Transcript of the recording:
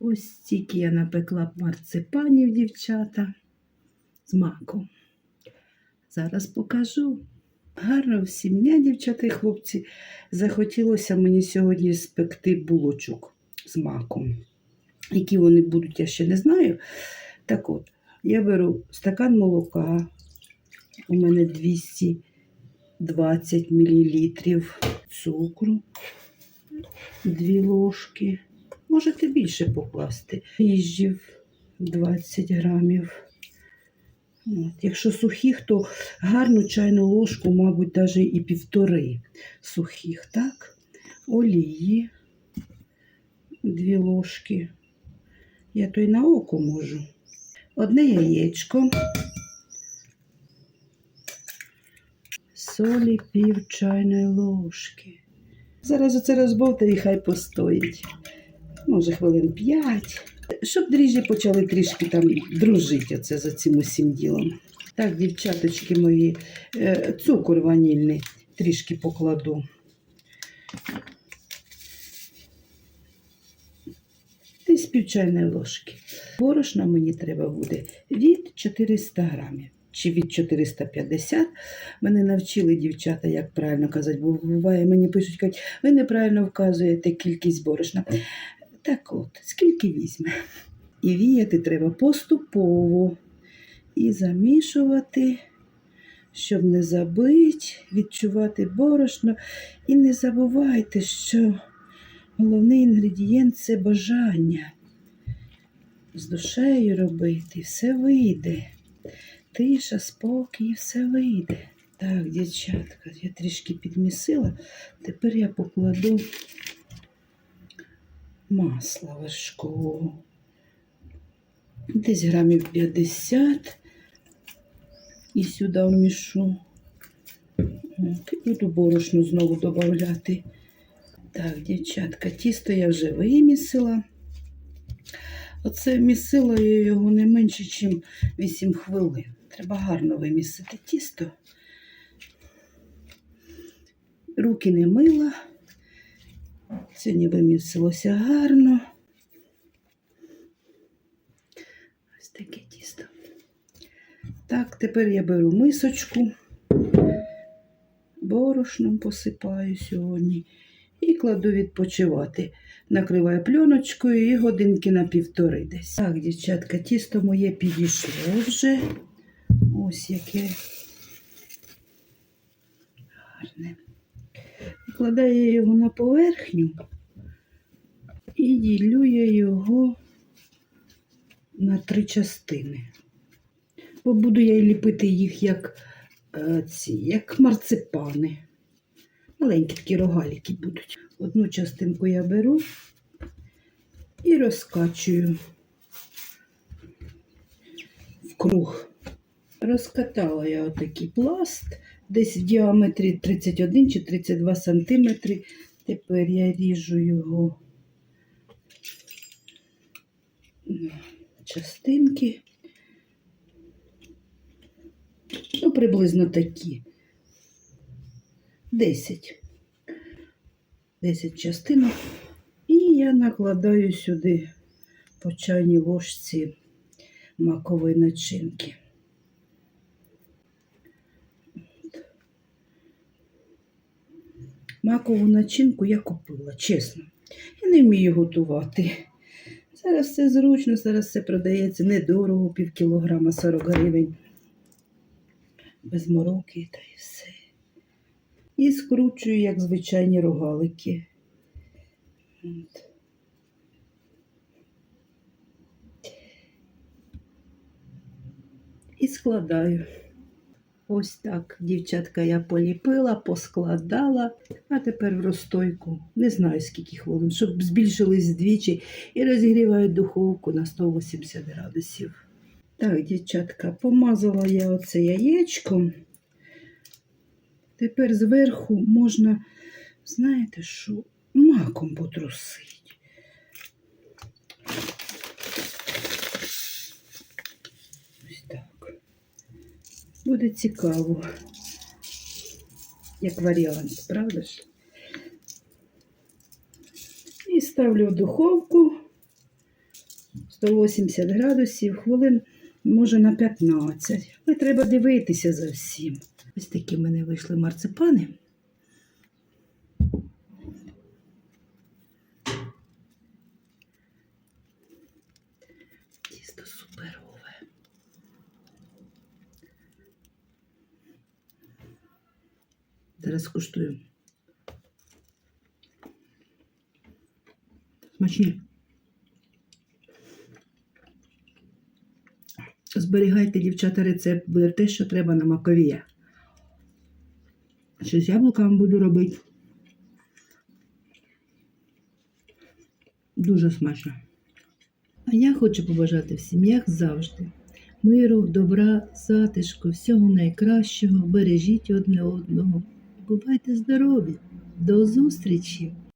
Ось стільки я напекла марципанів, дівчата, з маком. Зараз покажу. Гарно всім дня, дівчата і хлопці. Захотілося мені сьогодні спекти булочок з маком. Які вони будуть, я ще не знаю. Так от, я беру стакан молока. У мене 220 мл цукру, 2 ложки. Можете більше покласти. Їжджів 20 грамів. От. Якщо сухих, то гарну чайну ложку, мабуть, навіть і півтори сухих, так? Олії, дві ложки. Я то й на око можу. Одне яєчко, солі пів чайної ложки. Зараз оце розбовте і хай постоїть. Може, хвилин п'ять. Щоб дріжджі почали трішки там дружити оце за цим усім ділом. Так, дівчаточки мої, е, цукор ванільний трішки покладу. Десь пів чайної ложки. Борошна мені треба буде від 400 грамів чи від 450. Мене навчили дівчата, як правильно казати, бо буває, мені пишуть, кажуть, ви неправильно вказуєте кількість борошна. Так от, скільки візьме. І віяти треба поступово. І замішувати, щоб не забити, відчувати борошно. І не забувайте, що головний інгредієнт це бажання. З душею робити, все вийде. Тиша, спокій, все вийде. Так, дівчатка, я трішки підмісила. Тепер я покладу масла важкого. Десь грамів 50. І сюди вмішу. От, буду борошно знову додати. Так, дівчатка, тісто я вже вимісила. Оце місила я його не менше, ніж 8 хвилин. Треба гарно вимісити тісто. Руки не мила. Сьогодні вимісилося гарно. Ось таке тісто. Так, тепер я беру мисочку, борошном посипаю сьогодні і кладу відпочивати. Накриваю пленочкою і годинки на півтори десь. Так, дівчатка, тісто моє підійшло вже. Ось яке гарне. Викладаю його на поверхню і ділю я його на три частини. Бо буду я ліпити їх як е, ці, як марципани. Маленькі такі рогаліки будуть. Одну частинку я беру і розкачую в круг. Розкатала я отакий пласт, десь в діаметрі 31 чи 32 сантиметри. Тепер я ріжу його на частинки. Ну, приблизно такі. 10. 10 частинок. І я накладаю сюди по чайній ложці макової начинки. Макову начинку я купила, чесно. Я не вмію готувати. Зараз все зручно, зараз все продається недорого, пів кілограма 40 гривень. Без мороки та і все. І скручую, як звичайні рогалики. І складаю. Ось так, дівчатка, я поліпила, поскладала, а тепер в розстойку. Не знаю скільки хвилин, щоб збільшились двічі і розігріваю духовку на 180 градусів. Так, дівчатка, помазала я оце яєчком. Тепер зверху можна, знаєте що, маком потрусити. Ось так. Буде цікаво, як варіант, правда ж? І ставлю в духовку 180 градусів, хвилин може на 15. Але треба дивитися за всім. Ось такі в мене вийшли марципани. Тісто суперове. Зараз куштую. Смачні. Зберігайте, дівчата, рецепт, буде те, що треба на маковія. З яблуками буду робити. Дуже смачно. А я хочу побажати всім, як завжди, миру, добра, затишку, всього найкращого. Бережіть одне одного. Бувайте здорові! До зустрічі!